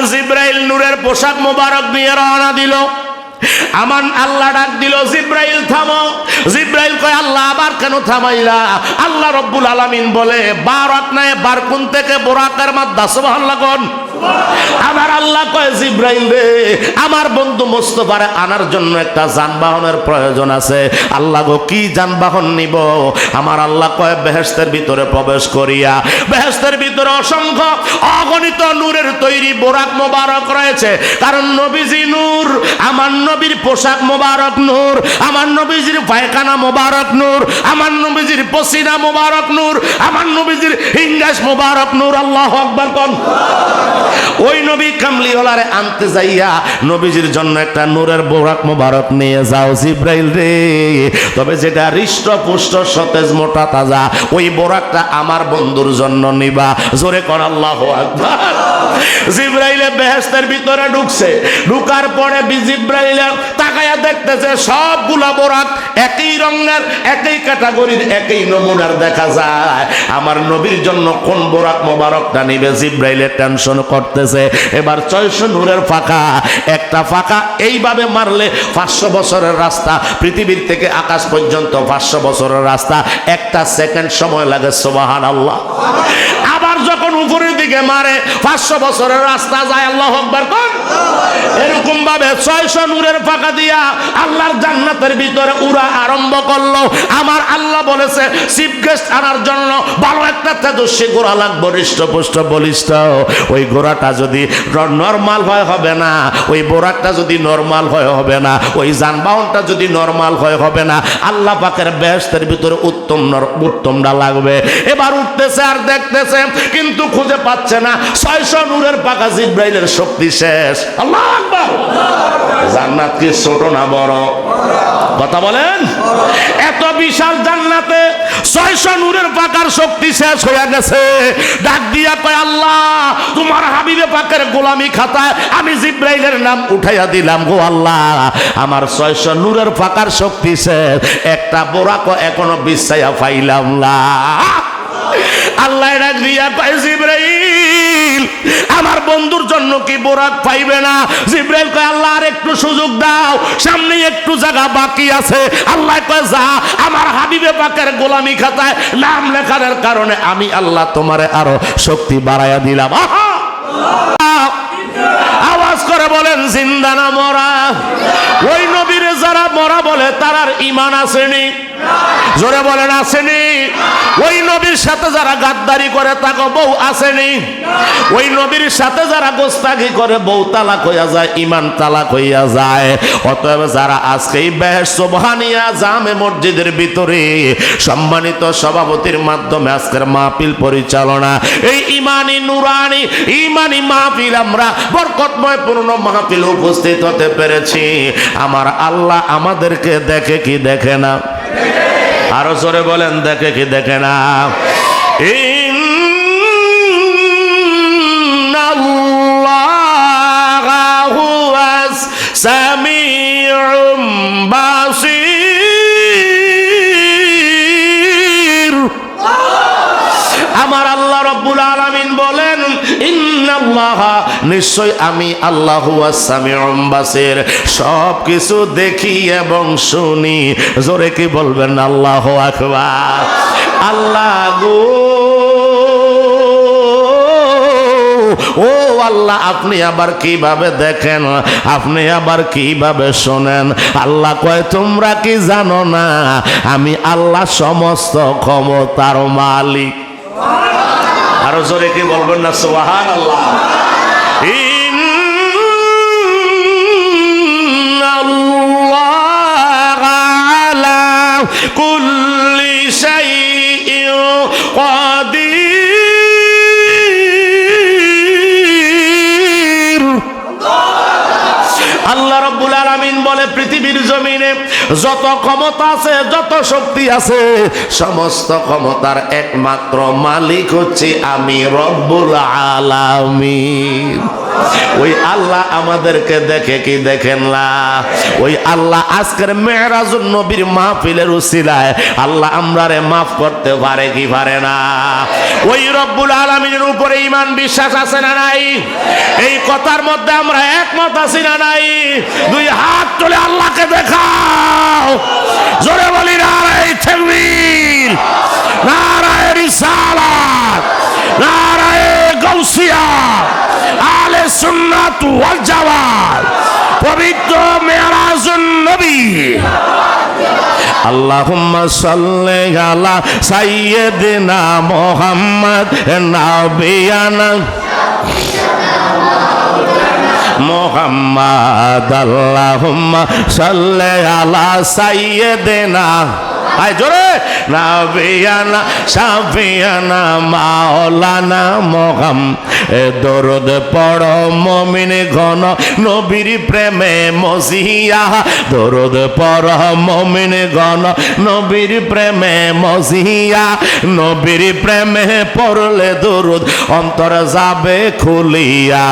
এবার জিব্রাইল নূরের পোশাক মোবারক দিয়ে রওনা দিল। আমার আল্লাহ ডাক দিল, জিব্রাইল, থামো। জিব্রাইল কয়, আল্লাহ, আবার কেন থামাইলা? আল্লাহ রব্বুল আলামিন বলে, বারাত নাই, বারকুন থেকে বোরাকের মাদ্দা সুবহানাল্লাহ আমার আল্লাহ কয়, জিব্রাইল রে, আমার বন্ধু মোস্তফারে আনার জন্য একটা যানবাহনের প্রয়োজন আছে। আল্লাহ গো, কি যানবাহন নিব? আমার আল্লাহ কয় বেহেস্তের ভিতরে প্রবেশ করিয়া বেহেস্তের ভিতরে অসংখ্য অগণিত নূরের তৈরি বোরাক মোবারক রয়েছে। কারণ নবীজি নূর, আমার নবীর পোশাক মোবারক নূর, আমার নবীজির পায়খানা মোবারক নূর, আমার নবীজির পসিনা মোবারক নূর, আমার নবীজির হিঙ্গাস মোবারক নূর। আল্লাহ আকবার, কোন? ওই নবী কামলিওয়ালারে আনতে যাইয়া নবীজির জন্য একটা নূরের বোরাক মোবারক নিয়ে যাও জিব্রাইল রে। তবে যেটা হৃষ্ট পুষ্ট সতেজ মোটা তাজা, ওই বোরাকটা আমার বন্ধুর জন্য নিবা। জোরে কর, আল্লাহ আকবার। জিব্রাইলে বেহেস্তের ভিতরে ঢুকছে। ঢুকার পরে জিব্রাইলে তাকায়া দেখতেছে, সবগুলা বোরাক একই রঙের, একই ক্যাটাগরির, একই নমুনার দেখা যায়। আমার নবীর জন্য কোন বোরাক মোবারকটা নিবে? জিব্রাইলে টেনশন করতেছে। এবার ছয়শো নূরের ফাঁকা। একটা ফাঁকা এইভাবে মারলে পাঁচশো বছরের রাস্তা। পৃথিবীর থেকে আকাশ পর্যন্ত পাঁচশো বছরের রাস্তা। একটা সেকেন্ড সময় লাগে সোবাহান আল্লাহ দিকে মারে, পাঁচশো বছরের রাস্তা যায়, আল্লাহ আকবার কোন। এরকম ভাবে ছয়শো নূরের ফাঁকা দিয়া আল্লাহর জান্নাতের ভিতরে উড়া আরম্ভ করল। আমার আল্লাহ বলেছে, চিফ গেস্ট আনার জন্য ভালো একটা তেজস্বী ঘোড়া লাগবো, হৃষ্টপুষ্ট বলিষ্ঠ। ওই ঘোড়াটা যদি নর্মাল হয় হবে না, ওই বোরাকটা যদি নর্মাল হয় হবে না, ওই যানবাহনটা যদি নর্মাল হয় হবে না, আল্লাহ পাকের ব্যস্তের ভিতরে উত্তম উত্তমটা লাগবে। এবার উঠতেছে আর দেখতেছে, কিন্তু খুঁজে পাচ্ছে না। ছয়শো নূরের পাকা জিব্রাইলের শক্তি শেষ। জান্নাত কি ছোট না বড়? কথা বলেন? এত বিশাল জান্নাতে ছয়শো নূরের পাকার শক্তি শেষ হয়ে গেছে। ডাক দিয়া কয়, আল্লাহ, তোমার হাবিবে পাকের গোলামি খাতায় আমি জিব্রাইলের নাম উঠাইয়া দিলাম গো আল্লাহ। আমার ছয়শো নূরের পাকার শক্তি শেষ। একটা বোরাকও এখনও বিশ্বাইয়া পাইলাম না। আল্লাহ ডাক দিয়া আমার বন্ধুর জন্য কি বোরাক পাইবে না? জিব্রাইল কয়, আল্লাহ, আর একটু সুযোগ দাও। সামনে একটু জায়গা বাকি আছে। আল্লাহ কয়, যা, আমার হাবিবে পাকের গোলামি খাতায় নাম লেখানোর কারণে আমি আল্লাহ তোমারে আরও শক্তি বাড়াইয়া দিলাম। আহা! আওয়াজ করে বলেন, জিন্দা না মরা। ওই যারা মরা বলে, তারার ইমান আসেনি। জোরে বলেন, আসেনি। ওই নবীর সাথে যারা গাদ্দারি করে, তাকে বউ আসেনি। ওই নবীর সাথে যারা গোস্তাগি করে, বউ তালাক হইয়া যায় ইমান তালাক হইয়া যায়। অতএব যারা আজকে এই বেহেশ সোবহানিয়া জামে মসজিদের ভিতরে, সম্মানিত সভাপতির মাধ্যমে আজকের মাহফিল পরিচালনা, এই ইমানি নুরানি ইমানি মাহফিল আমরা বরকতময় পূর্ণ মাহফিল উপস্থিত হতে পেরেছি। আমার আল্লাহ আমাদেরকে দেখে কি দেখে না? আরও জোরে বলেন দেখে কি দেখে না? নিশ্চয় আমি আল্লাহ বাসির। সব কিছু দেখি এবং শুনি। জোরে কি বলবেন? আল্লাহ আকবার। আল্লাহ গো। ও আল্লাহ, আপনি আবার কীভাবে দেখেন? আপনি আবার কীভাবে শোনেন? আল্লাহ কয়, তোমরা কি জানো না? আমি আল্লাহ সমস্ত ক্ষমতার মালিক। আরও জোরে কি বলবেন না? সোহান আল্লাহ কুল্লি যত ক্ষমতা আছে, যত শক্তি আছে, সমস্ত ক্ষমতার একমাত্র মালিক হচ্ছে আমি রব্বুল আলামিন। ওই আল্লাহ আমাদেরকে দেখে কি দেখেন না? ওই আল্লাহ আজকের মেহরাজুল নবীর মাহফিলের উসিলায় আল্লাহ আমরারে মাফ করতে পারে কি পারে না? ওই রব্বুল আলমিনের উপরে ইমান বিশ্বাস আছে না নাই? এই কথার মধ্যে আমরা একমত আছি না নাই? দুই হাত তুলে আল্লাহকে দেখাও জোরে বলি, নারায় থাকবীর নারায় রিসালাত, নারায় গৌসিয়া আলে সুন্নাত ওয়াল জামাত, পবিত্র মেরাজুন নবী। আল্লাহুম্মা সাল্লি আলা সাইয়্যিদিনা মুহাম্মদ, নাবিয়ানা। মোহাম্মদ আল্লাহুম্মা সাল্লি আলা সাইয়্যিদিনা আয় জোরে। নাবিয়ানা সাফিয়ানা মাওলানা মোহাম, এ দরদ পড় মমিন ঘন, নবীর প্রেমে মজিয়া। দরদ পড় মমিন ঘন, নবীর প্রেমে মজিয়া। নবীর প্রেমে পড়লে দরুদ অন্তর যাবে খুলিয়া।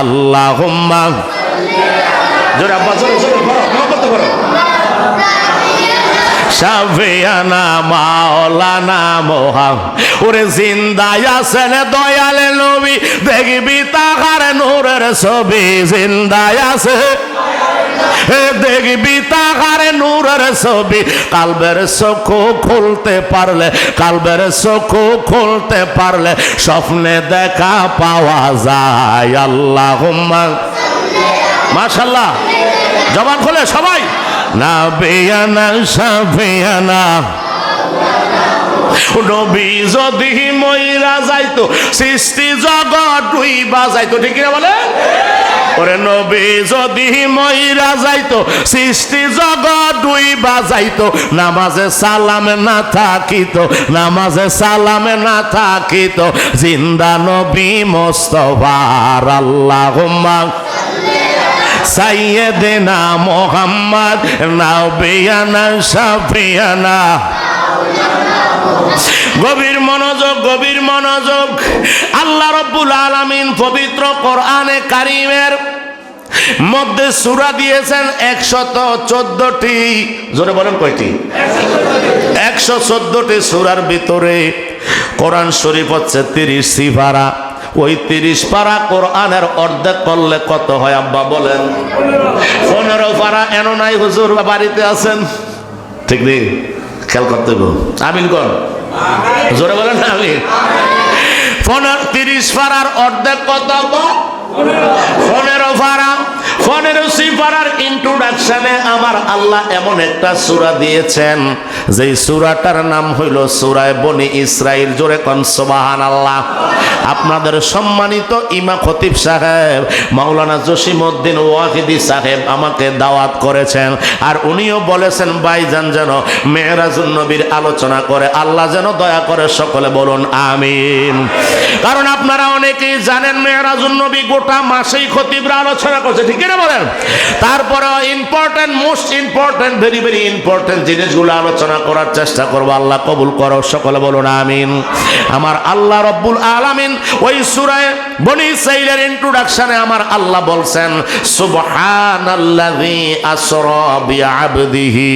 আল্লাহুম্মা। জোরে আব্বা, জোরে জোরে করো করো। শাফিয়ানা মাওলানা মোহাম। ওরে জিন্দায় আছেন দয়ালে নবী, দেখবি তাহার নূরের ছবি। জিন্দায় আছে। দেখবি তাহার নূরের ছবি। কালবের চক্ষু খুলতে পারলে, কালবের চক্ষু খুলতে পারলে, স্বপ্নে দেখা পাওয়া যায়। আল্লাহ মাশাল্লাহ জবান খোলে সবাই। না বেয়ানা সাফিয়ানা নবী যদি ময়রা যাইতো, সৃষ্টি জগৎ ডুইবা যাইতো ঠিক না বলে ওরে নবী যদি ময়রা যাইতো, সৃষ্টি জগৎ ডুইবা যাইতো নামাজে সালামে না থাকিত, নামাজে সালামে না থাকিত, জিন্দা নবী মোস্তফার, আল্লাহুম্মা সাইয়েদেনা মোহাম্মদ নাবিয়ানা সাফিয়ানা। গভীর মনোযোগ গভীর মনোযোগ। আল্লাহ রব্বুল আলামিন পবিত্র কোরআনে কারিমের মধ্যে সুরা দিয়েছেন একশত চোদ্দটি। জোরে বলেন কয়টি? একশো চোদ্দটি সুরার ভিতরে কোরআন শরীফ হচ্ছে তিরিশ সিফারা। ওই তিরিশ পারা কোরআনের অর্ধেক করলে কত হয় আব্বা বলেন? পনেরো পারা এন নাই হুজুর, বাড়িতে আছেন? ঠিক নেই? খেয়াল করতে আমিন কর। জোরে বলেন আমি পনেরো, তিরিশ পারার অর্ধেক কত পনেরো পারা আমার আল্লাহ এমন একটা দিয়েছেন যে সূরাটার নাম বনি ইসরাইল। আল্লাহ আপনাদের সম্মানিত ইমা খতিব সাহেব, মাওলানা জসিমউদ্দিন ওয়াহিদি সাহেব আমাকে দাওয়াত করেছেন, আর উনিও বলেছেন, ভাইজান যেন মেহরাজুন নবীর আলোচনা করে, আল্লাহ যেন দয়া করে সকলে বলুন, আমিন। কারণ আপনারা অনেকেই জানেন মেয়েরাজুল নবী গোটা মাসেই খতিবরা আলোচনা করছে, ঠিক না বলেন? তারপরে important most important very very important জিনিসগুলো আলোচনা করার চেষ্টা করব। আল্লাহ কবুল করো, সকলে বলুন, আমিন। আমার আল্লাহ রব্বুল আলামিন ওই সুরায় বনি সাইলের ইন্ট্রোডাকশনে আমার আল্লাহ বলছেন সুবহানাল্লাযী আসরা বিআবদিহি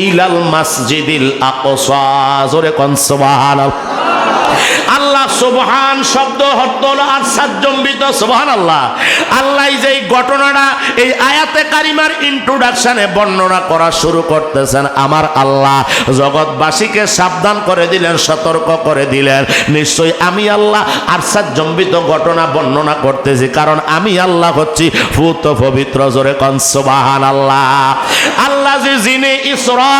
ইলাল সুবহান শব্দ আর সাজ্জম্বিত সুবহান আল্লাহ আল্লাহ যে ঘটনাটা, এই আয়াতে কারিমার ইন্ট্রোডাকশনে বর্ণনা করা শুরু করতেছেন, আমার আল্লাহ জগৎবাসীকে সাবধান করে দিলেন, সতর্ক করে দিলেন। নিশ্চয়ই আমি আল্লাহ ঘটনা বর্ণনা করতেছি, কারণ আমি আল্লাহ হচ্ছি ফুত পবিত্র, জোরে আল্লাহ আল্লাহ যিনি ইসরা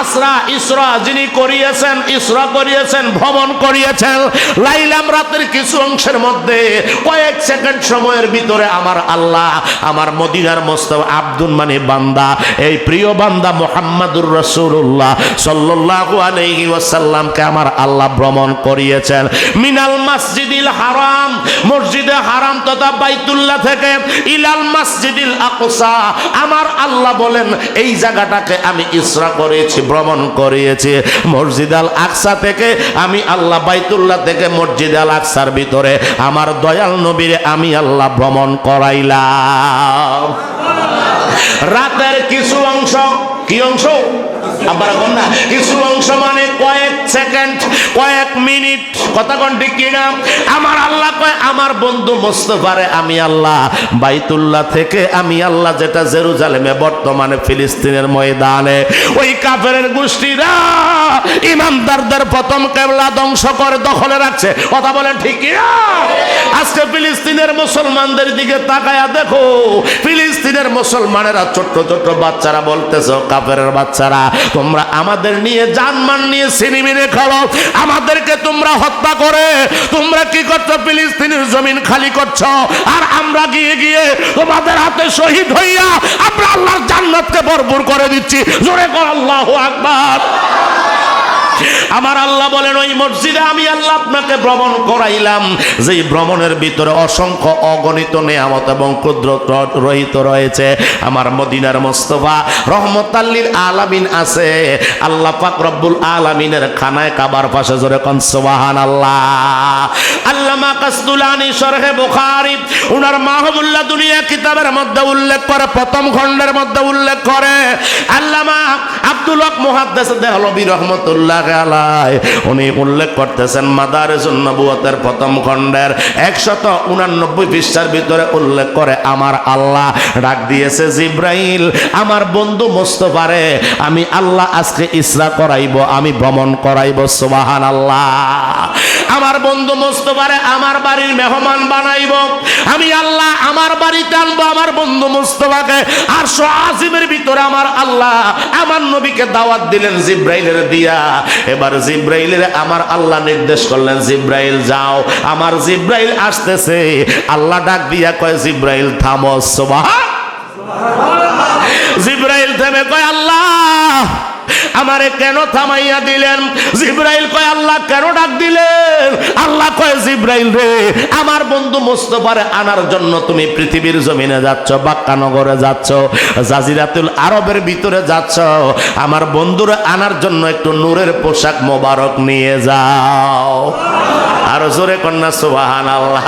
আসরা ইসরা যিনি করিয়েছেন, ইসরা করিয়েছেন, ভ্রমণ করিয়েছেন লাইলাম রাতের কিছু অংশের মধ্যে কয়েক সেকেন্ড সময়ের ভিতরে আমার আল্লাহ, আমার মদিনার মোস্তফ আব্দুল মানে বান্দা, এই প্রিয় বান্দা মোহাম্মদুর রসুল্লাহ সাল্লাল্লাহু আলাইহি ওয়াসাল্লামকে আমার আল্লাহ ভ্রমণ করিয়েছেন। মিনাল মসজিদিল হারাম, মসজিদে হারাম তথা বাইতুল্লাহ থেকে ইলাল মসজিদিল আকসা, আমার আল্লাহ বলেন, এই জায়গাটাকে আমি ইসরা করেছি, ভ্রমণ করিয়েছি। মসজিদ আল আকসা থেকে আমি আল্লাহ বাইতুল্লাহ থেকে মসজিদে আল আকসার ভিতরে আমার দয়াল নবীরে আমি আল্লাহ ভ্রমণ করাইলাম। রাতের কিছু অংশ, কি অংশ? আবার না কিছু অংশ মানে কয়েক সেকেন্ড, কয়েক মিনিট। কোন আমার আল্লাহ কয়, আমার বন্ধু মোস্তফারে, আমি আল্লাহ। বাইতুল্লাহ থেকে আমি আল্লাহ যেটা জেরুজালেমে, বর্তমানে ফিলিস্তিনের ময়দানে। ওই কাফেরের গোষ্ঠীরা প্রথম কেবলা ধ্বংস করে, দখলে রাখছে। কথা আজকে ফিলিস্তিনের মুসলমানদের দিকে তাকায়া দেখো। ফিলিস্তিনের মুসলমানেরা ছোট্ট ছোট্ট বাচ্চারা বলতেছ বাচ্চারা, তোমরা আমাদের নিয়ে জানমান নিয়ে সিনেমিনে খেলো। আমাদেরকে তোমরা হত্যা করে, তোমরা কি করছ? ফিলিস্তিনের জমিন খালি করছ। আর আমরা গিয়ে গিয়ে তোমাদের হাতে শহীদ হইয়া আমরা আল্লাহর জান্নাতকে ভরপুর করে দিচ্ছি। জোরে কর, আল্লাহ আকবার। আমার আল্লাহ বলেন, ওই মসজিদে আমি আল্লাহ আপনাকে ভ্রমণ করাইলাম। যেই ভ্রমণের ভিতরে অসংখ্য অগণিত নেয়ামত এবং ক্ষুদ্র রহিত রয়েছে। আমার মদিনার মোস্তফা রহমতাল্লির আলামিন আছে। আল্লাহ পাক রব্বুল আলামিনের খানায় কাবার পাশে জোরে কন সুবহান আল্লাহ আল্লামা কাসদুলানি শরহে বুখারী, উনার মাহবুল্লাহ দুনিয়া কিতাবের মধ্যে উল্লেখ করে, প্রথম খণ্ডের মধ্যে উল্লেখ করে। আল্লামা আব্দুল হক মুহাদ্দিস দেহলবী রহমতুল্লাহ আলাইহি উনি উল্লেখ করতেছেন, মাদারিসুন নবুয়তের প্রথম খণ্ডের 189 পৃষ্ঠার ভিতরে উল্লেখ করে, আমার আল্লাহ ডাক দিয়েছে জিব্রাইল, আমার বন্ধু মোস্তফারে, আমি আল্লাহ আজকে ইসরা করাইব, আমি ভ্রমণ করাইব, সুবহানাল্লাহ। আমার বন্ধু মোস্তফারে আমার বাড়ির মেহমান বানাইব, আমি আল্লাহ আমার বাড়িতে আনব, আমার বন্ধু মোস্তফাকে আর আজিমের ভিতরে আমার আল্লাহ আমার নবীকে দাওয়াত দিলেন জিব্রাইলের দিয়া। এবার জিব্রাইলের আমার আল্লাহ নির্দেশ করলেন, জিব্রাইল, যাও। আমার জিব্রাইল আসতেছে। আল্লাহ ডাক দিয়া কয়, জিব্রাইল, থামো। সুবহান জিব্রাইল থেমে কয়, আল্লাহ! আমারে কেন থামাইয়া দিলেন? জিব্রাইল কয়, আল্লাহ কেন ডাক দিলেন? আল্লাহ কয়, জিব্রাইল রে, আমার বন্ধু মোস্তফারে আনার জন্য তুমি পৃথিবীর জমিনে যাচ্ছ, বাক্কানগরে যাচ্ছ, জাজিরাতুল আরবের ভিতরে যাচ্ছ। আমার বন্ধুরে আনার জন্য একটু নূরের পোশাক মোবারক নিয়ে যাও। আরও জোরে কন্যা সুবাহান আল্লাহ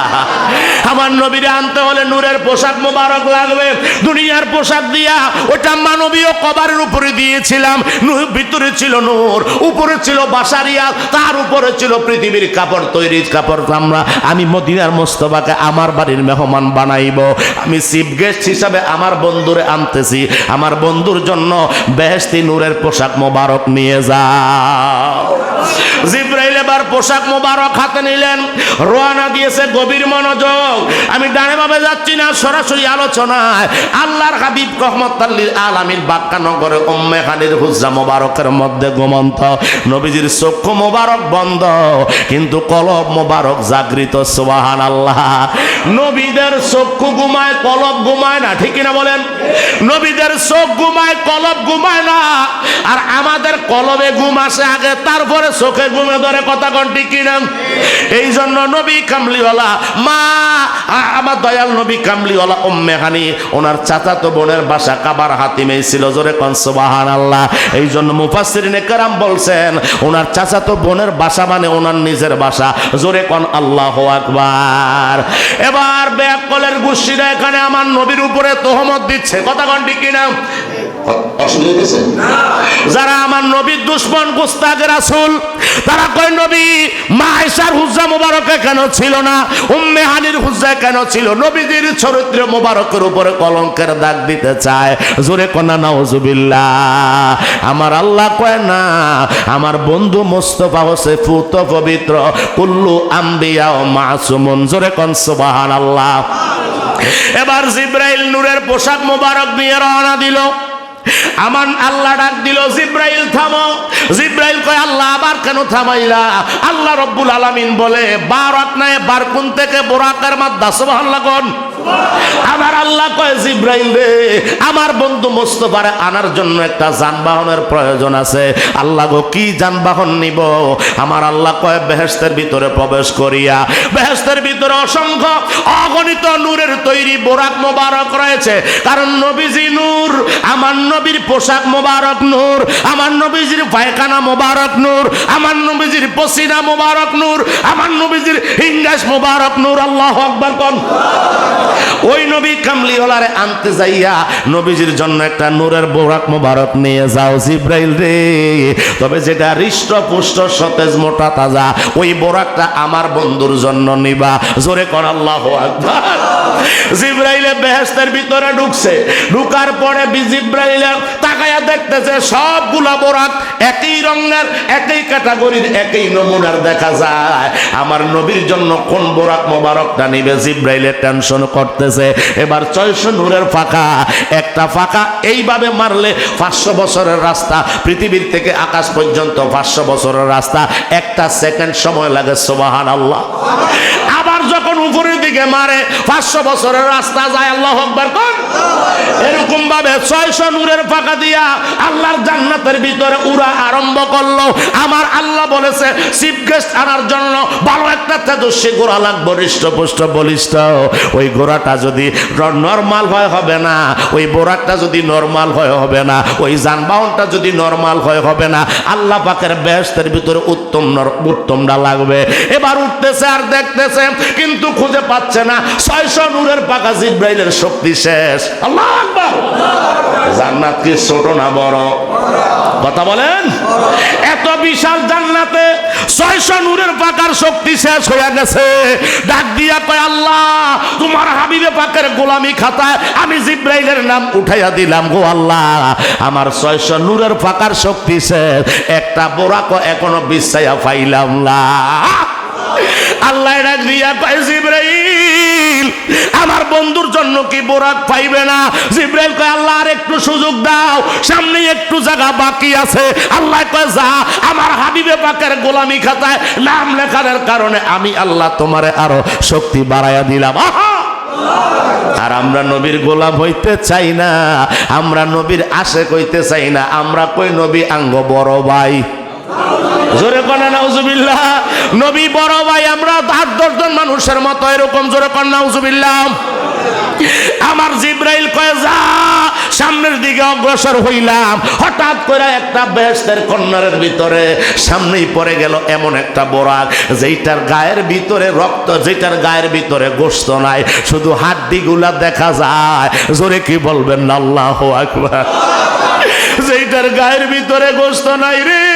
আমার নবীরে আনতে হলে নূরের পোশাক মোবারক লাগবে। দুনিয়ার পোশাক দিয়া ওটা মানবীয় কবারের উপরে দিয়েছিলাম। ভিতরে ছিল নূর, উপরে ছিল বাসারিয়া, তার উপরে ছিল পৃথিবীর কাপড় তৈরি কাপড়। আমরা, আমি মদিনার মোস্তফাকে আমার বাড়ির মেহমান বানাইব। আমি চিফ গেস্ট হিসাবে আমার বন্ধুরে আনতেছি। আমার বন্ধুর জন্য বেহেস্তি নূরের পোশাক মোবারক নিয়ে যাও। জিব্রাইল এবার পোশাক মোবারক হাতে নিলেন। রোয়ানা দিয়েছে গভীর মনোযোগ। আমি ডানে ভাবে যাচ্ছি না, সরাসরি আলোচনায়। আল্লাহর হাবিব রহমতাল্লিল আলামিন বাক্কানগরে উম্মে খানির হুজ্জা মোবারকের মধ্যে ঘুমন্ত। নবীজির চক্ষু মোবারক বন্ধ, কিন্তু কলব মোবারক জাগৃত সুবাহান আল্লাহ নবীদের চক্ষু ঘুমায়, কলব ঘুমায় না, ঠিক না বলেন? নবীদের চোখ ঘুমায়, কলব ঘুমায় না। আর আমাদের কলবে ঘুম আসে আগে, তারপরে চোখে ঘুমে ধরে কথা কন ঠিক কিনা? এই জন্য নবী কামলিওয়ালা, মা আমার দয়াল নবী কামলিওয়ালা, উম্মে হানি, ওনার চাচাতো বোনের বাসা কাবার হাতিমেই ছিল, জোরে কন সুবহান আল্লাহ এই জন্য মুফাসসিরিনে কেরাম বলছেন, ওনার চাচাতো বোনের বাসা মানে ওনার নিজের বাসা। জোরে কন আল্লাহু আকবার। এবার ব্যাকলের গোষ্ঠীরা এখানে আমার নবীর উপরে তোহমত দিচ্ছে। কথা কন ঠিক কিনা? যারা আমার নবীর দুশ্মন গুস্তাগ রাসূল, তারা কয়, নবী, মা আয়েশার হুজ্জা মোবারকে কেন ছিল না? উম্মে হানির হুজ্জা কেন ছিল? নবীজির চরিত্র মোবারকের উপরে কলঙ্কের দাগ দিতে চায়। জোরে কন্যা, নাউজুবিল্লাহ। আমার আল্লাহ কয়, না, আমার বন্ধু মোস্তফা হোসে ফুত পবিত্র। কুল্লু আম্বিয়া ও মাসুমুন। জোরে কন, সুবহানাল্লাহ। এবার জিব্রাইল নূরের পোশাক মোবারক নিয়ে রওনা দিল। আমান আল্লাহ ডাক দিল, জিব্রাইল, থামো। জিব্রাইল কয়, আল্লাহ, আবার কেন থামাইলা? আল্লাহ রব্বুল আলামিন বলে, বারাত নাই, বারকুন থেকে বোরাকের মাদ্রাসা সুবহানাল্লাহ আমার আল্লাহ কয়, জিব্রাইল রে, আমার বন্ধু মোস্তফারে আনার জন্য একটা যানবাহনের প্রয়োজন আছে। আল্লাহ গো, কি যানবাহন নিব? আমার আল্লাহ কয় বেহেস্তের ভিতরে প্রবেশ করিয়া বেহেস্তের ভিতরে অসংখ্য অগণিত নূরের তৈরি বোরাক মোবারক রয়েছে। কারণ নবীজি নূর, আমার নবীর পোশাক মোবারক নূর, আমার নবীজির পায়খানা মোবারক নূর, আমার নবীজির পসিনা মোবারক নূর, আমার নবীজির হিঙ্গাস মোবারক নূর। আল্লাহ আকবার ওই নবী কামলিওয়ালারে আনতে যাইয়া নবীজির জন্য একটা নূরের বোরাক মোবারক নিয়ে যাও জিব্রাইল রে। তবে যেটা হৃষ্ট পুষ্ট সতেজ মোটা তাজা, ওই বোরাকটা আমার বন্ধুর জন্য নিবা। জোরে কর, আল্লাহ আকবার। জিব্রাইলে বেহেস্তের ভিতরে ঢুকছে। ঢুকার পরে জিব্রাইলে জিব্রাইলে তাকায়া দেখতেছে, সবগুলা বোরাক একই রঙের, একই ক্যাটাগরির একই নমুনার দেখা যায়। আমার নবীর জন্য কোন বোরাক মোবারকটা নিবে? জিব্রাইলে টেনশন করতেছে। এবার ছয়শো নূরের ফাঁকা। একটা ফাঁকা, এইভাবে মারলে পাঁচশো বছরের রাস্তা। পৃথিবীর থেকে আকাশ পর্যন্ত পাঁচশো বছরের রাস্তা। একটা সেকেন্ড সময় লাগে সোবাহান আল্লাহ দিকে মারে? পাঁচশো বছরের রাস্তা যায়, আল্লাহ আকবার কোন এরকম ভাবে ছয়শো নূরের ফাঁকা দিয়া আল্লাহর জান্নাতের ভিতরে উড়া আরম্ভ করল। আমার আল্লাহ বলেছে চিফ গেস্ট আনার জন্য ভালো একটা তেজস্বী গোড়া লাগবো, হৃষ্টপুষ্ট বলিষ্ঠ। ওই গোড়াটা যদি নর্মাল হয় হবে না, ওই বোরাকটা যদি নর্মাল হয় হবে না, ওই যানবাহনটা যদি নর্মাল হয় হবে না, আল্লাহ পাকের ব্যস্তের ভিতরে উত্তম উত্তমটা লাগবে। এবার উঠতেছে আর দেখতেছে, কিন্তু খুঁজে পাচ্ছে না। ছয়শো নূরের পাকা জিব্রাইলের শক্তি শেষ। আল্লাহ জান্নাত কি ছোট না বড়? কথা বলেন? এত বিশাল জান্নাতে ছয়শো নূরের পাকার শক্তি শেষ হয়ে গেছে। ডাক দিয়া কয়, আল্লাহ, তোমার হাবিবে পাকের গোলামি খাতায় আমি জিব্রাইলের নাম উঠাইয়া দিলাম গো আল্লাহ। আমার ছয়শো নূরের পাকার শক্তি শেষ। একটা বোরাক এখনও বিশ্বাইয়া পাইলাম না। আল্লাহ ডাক দিয়া জিব্রাইল আমার বন্ধুর জন্য কি বোরাক পাইবে না? জিব্রাইল কয়, আল্লাহ, আর একটু সুযোগ দাও। সামনে একটু জায়গা বাকি আছে। আল্লাহ কয়, যা, আমার হাবিবে পাকের গোলামি খাতায় নাম লেখানোর কারণে আমি আল্লাহ তোমারে আরও শক্তি বাড়াইয়া দিলাম। আহা! আর আমরা নবীর গোলাম হইতে চাই না। আমরা নবীর আশে কইতে চাই না। আমরা কই নবী? আঙ্গ বড় ভাই। জোরে নাউজুবিল্লাহ। নবী বড় ভাই, আমরা আট মানুষের মতো এরকম জোরে নাউজুবিল্লাহ। আমার জিব্রাইল কয়ে, যা, সামনের দিকে অগ্রসর হইলাম। হঠাৎ করে একটা কন্যারের ভিতরে সামনেই পড়ে গেল এমন একটা বোরাক যেইটার গায়ের ভিতরে রক্ত যেটার গায়ের ভিতরে গোস্ত নাই, শুধু হাত হাড্ডিগুলা দেখা যায়। জোরে কি বলবেন? আল্লাহ আকবার। যেইটার গায়ের ভিতরে গোস্ত নাই রে।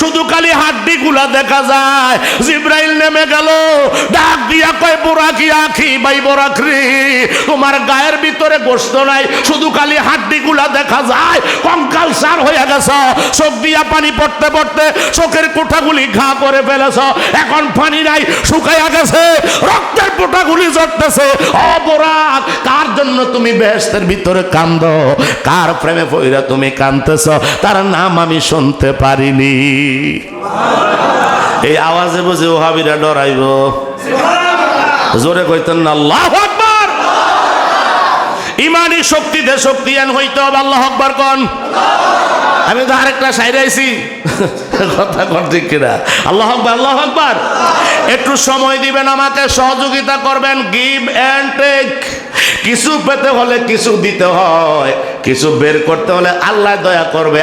শুধু খালি হাড্ডি গুলা দেখা যায়। জিব্রাইল নেমে গেল। ডাক দিয়া কয় বোরাকি আখি, ভাই বোরাকরি তোমার গায়ের ভিতরে গোস্ত নাই, শুধু খালি হাড্ডি গুলা দেখা যায়। কঙ্কাল সার হয়ে গেছ। চোখ দিয়া পানি পড়তে পড়তে চোখের কোঠাগুলি ঘা করে ফেলেছ। এখন পানি নাই, শুকাইয়া গেছে। রক্তের পোটাগুলি ঝরতেছে অপরাধ কার জন্য তুমি বেহেস্তের ভিতরে কান্দ? কার প্রেমে পইরা তুমি কান্দতেছ তার নাম আমি শুনতে পারিনি। এই আওয়াজে বুঝে ওহাবিরা ডরাইব। জোরে কইতেন না, আল্লাহ আকবার! ইমানি শক্তিতে শক্তিয়ান হইতে হবে, আল্লাহ আকবার কন। আমি তো আরেকটা সাইড আইছি। কথা কন ঠিক কিনা? আল্লাহ আকবার আল্লাহ আকবার! একটু সময় দিবেন আমাকে, সহযোগিতা করবেন, গিভ অ্যান্ড টেক। কিছু পেতে হলে কিছু দিতে হয়, কিছু বের করতে হলে আল্লাহ দয়া করবে।